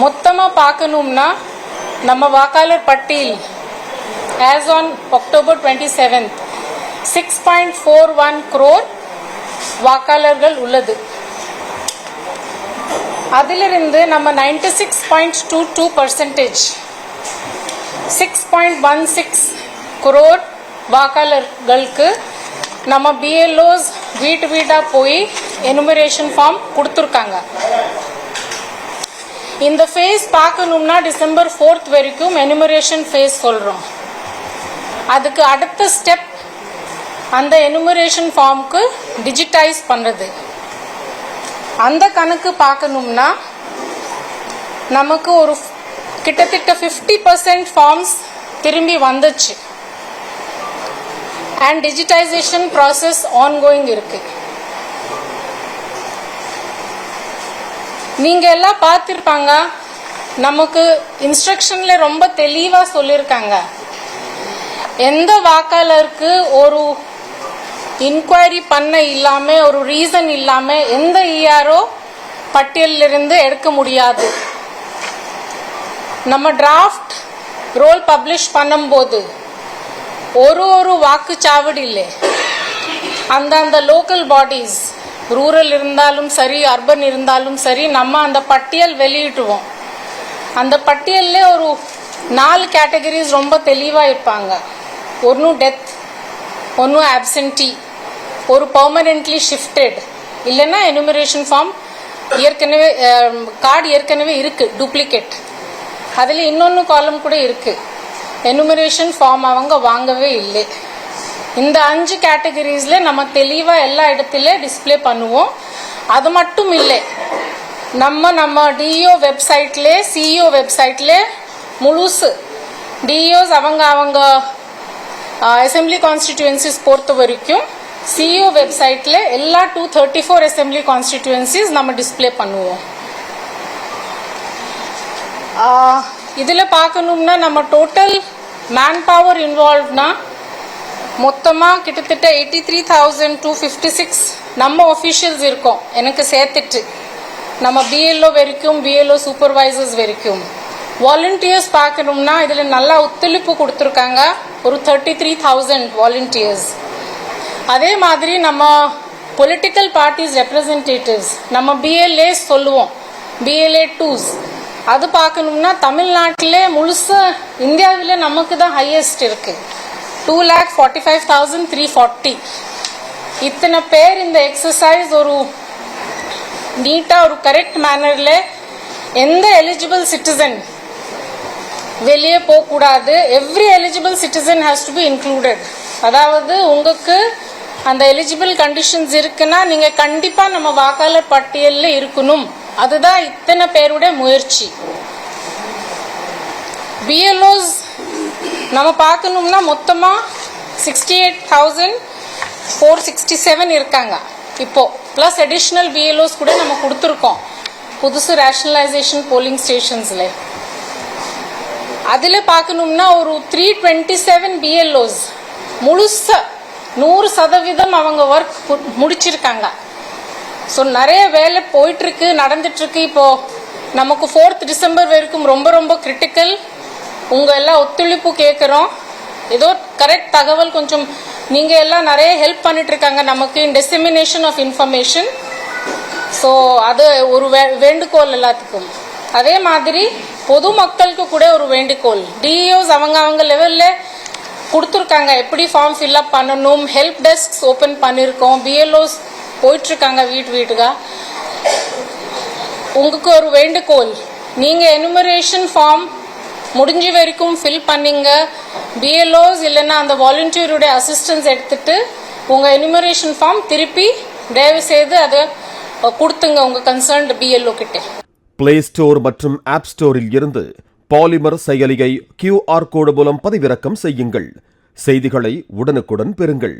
மொத்தமாக பார்க்கணும்னா நம்ம வாக்காளர் பட்டியல் as on October twenty seventh six point four one crore வாக்காளர்கள் உள்ளது. அதிலிருந்து நம்ம ninety six point two two percentage six point one six crore வாக்காளர்களுக்கு நம்ம பிஎல்ஓஸ் வீட்டு வீடாக போய் எனுமரேஷன் ஃபார்ம் கொடுத்துருக்காங்க. இந்த ஃபேஸ் பார்க்கணும்னா டிசம்பர் ஃபோர்த் வரைக்கும் எனுமரேஷன் ஃபேஸ் சொல்கிறோம் அதுக்கு அடுத்த ஸ்டெப் அந்த எனுமரேஷன் ஃபார்முக்கு டிஜிட்டைஸ் பண்ணுறது அந்த கணக்கு பார்க்கணும்னா நமக்கு ஒரு கிட்டத்தட்ட ஃபிஃப்டி பர்சன்ட் ஃபார்ம்ஸ் திரும்பி வந்துச்சு. அண்ட் டிஜிட்டைசேஷன் ப்ராசஸ் ஆன்கோயிங் இருக்குது நீங்க எல்லாம் பார்த்துருப்பாங்க. நமக்கு இன்ஸ்ட்ரக்ஷன்ல ரொம்ப தெளிவா சொல்லியிருக்காங்க எந்த வாக்காளருக்கு ஒரு இன்கொயரி பண்ண இல்லாம ஒரு ரீசன் இல்லாம எந்த இஆர்ஓ பட்டியலிருந்து எடுக்க முடியாது. நம்ம டிராஃப்ட் ரோல் பப்ளிஷ் பண்ணும்போது ஒரு ஒரு வாக்குச்சாவடியில் அந்தந்த லோக்கல் பாடிஸ் ரூரல் இருந்தாலும் சரி அர்பன் இருந்தாலும் சரி நம்ம அந்த பட்டியல் வெளியிட்டுவோம். அந்த பட்டியலில் ஒரு நாலு கேட்டகரிஸ் ரொம்ப தெளிவாக இருப்பாங்க. ஒன்று டெத் ஒன்று ஆப்சென்டி ஒரு பர்மனென்ட்லி ஷிஃப்டட் இல்லைன்னா எனுமரேஷன் ஃபார்ம் ஏற்கனவே um, கார்டு ஏற்கனவே இருக்கு டூப்ளிகேட் அதில் இன்னொன்று காலம் கூட இருக்கு. எனுமரேஷன் ஃபார்ம் அவங்க வாங்கவே இல்லை. இந்த அஞ்சு கேட்டகரிஸில் நம்ம தெளிவாக எல்லா இடத்துல டிஸ்ப்ளே பண்ணுவோம். அது மட்டும் இல்லை நம்ம நம்ம டிஓ வெப்சைட்ல சிஇஓ வெப்சைட்ல முழுசு டிஇஓஸ் அவங்க அவங்க அசெம்பிளி கான்ஸ்டிடியூன்சிஸ் பொறுத்த வரைக்கும் சிஇஓ வெப்சைட்ல எல்லா two thirty four assembly constituencies நம்ம டிஸ்ப்ளே பண்ணுவோம். இதில் பார்க்கணும்னா நம்ம டோட்டல் மேன் பவர் இன்வால்வ்னா மொத்தமாக கிட்டத்தட்ட eighty three thousand two fifty six நம்ம ஒஃபிஷியல்ஸ் இருக்கோம். எனக்கு சேர்த்துட்டு. நம்ம பிஎல்ஓ வரைக்கும் பிஎல்ஓ சூப்பர்வைசர்ஸ் வரைக்கும். வாலண்டியர்ஸ் பார்க்கணும்னா இதில் நல்லா ஒத்துழைப்பு கொடுத்துருக்காங்க. ஒரு தேர்ட்டி த்ரீ தௌசண்ட் வாலண்டியர்ஸ் அதே மாதிரி நம்ம பொலிட்டிக்கல் பார்ட்டிஸ் ரெப்ரசன்டேட்டிவ்ஸ் நம்ம பிஎல்ஏ சொல்லுவோம். பிஎல்ஏ டூஸ் அது பார்க்கணும்னா தமிழ்நாட்டிலே முழுசாக இந்தியாவில் நமக்கு தான் ஹையஸ்ட் இருக்குது two lakh forty five thousand three forty இத்தனை பேர் இந்த எக்ஸசைஸ் ஒரு நீட்டாக ஒரு கரெக்ட் மேனரில் எந்த எலிஜிபிள் சிட்டிசன் வெளியே போகக்கூடாது. Every eligible citizen has to be included அதாவது உங்களுக்கு அந்த எலிஜிபிள் கண்டிஷன்ஸ் இருக்குன்னா நீங்கள் கண்டிப்பாக நம்ம வாக்காளர் பட்டியலில் இருக்கணும். அதுதான் இத்தனை பேருடைய முயற்சி. பிஎல்ஓஸ் நம்ம பார்க்கணும்னா மொத்தமாக sixty eight thousand four sixty seven இருக்காங்க இப்போது ப்ளஸ் அடிஷ்னல் பிஎல்ஓஸ் கூட நம்ம கொடுத்துருக்கோம். புதுசு ரேஷனலைசேஷன் போலிங் ஸ்டேஷன்ஸில் அதில் பார்க்கணும்னா ஒரு த்ரீ டுவெண்ட்டி செவன் பிஎல்ஓஸ் முழுசாக நூறு சதவீதம் அவங்க ஒர்க் முடிச்சிருக்காங்க. ஸோ நிறைய வேலை போயிட்டுருக்கு நடந்துட்டுருக்கு இப்போது நமக்கு ஃபோர்த் டிசம்பர் வரைக்கும் ரொம்ப ரொம்ப கிரிட்டிக்கல் உங்கள் எல்லாம் ஒத்துழைப்பு கேட்குறோம் ஏதோ கரெக்ட் தகவல் கொஞ்சம் நீங்கள் எல்லாம் நிறைய ஹெல்ப் பண்ணிட்டு இருக்காங்க. நமக்கு in dissemination of information so அது ஒரு வே- வேண்டுகோள் எல்லாத்துக்கும். அதே மாதிரி பொதுமக்களுக்கு கூட ஒரு வேண்டுகோள். டிஇஓஸ் அவங்க அவங்க லெவலில் கொடுத்துருக்காங்க. எப்படி ஃபார்ம் ஃபில்அப் பண்ணணும்? ஹெல்ப் டெஸ்க்ஸ் ஓப்பன் பண்ணியிருக்கோம் பிஎல்ஓஸ் போயிட்டுருக்காங்க வீட்டு வீட்டுக்காக உங்களுக்கு ஒரு வேண்டுகோள். நீங்கள் எனுமரேஷன் ஃபார்ம் முடிஞ்ச வரைக்கும் ஃபில் பண்ணிங்க. பிஎல்ஓஸ் இல்லைன்னா அந்த வாலண்டியருடைய அசிஸ்டன்ஸ் எடுத்துட்டு உங்கள் எனிமரேஷன் ஃபார்ம் திருப்பி தயவு செய்து அதை கொடுத்துங்க உங்கள் கன்சர்ன்டு பிஎல்ஓ கிட்டே. பிளே ஸ்டோர் மற்றும் ஆப் ஸ்டோரில் இருந்து பாலிமர் செயலியை கியூஆர் கோடு மூலம் பதிவிறக்கம் செய்யுங்கள். செய்திகளை உடனுக்குடன் பெறுங்கள்.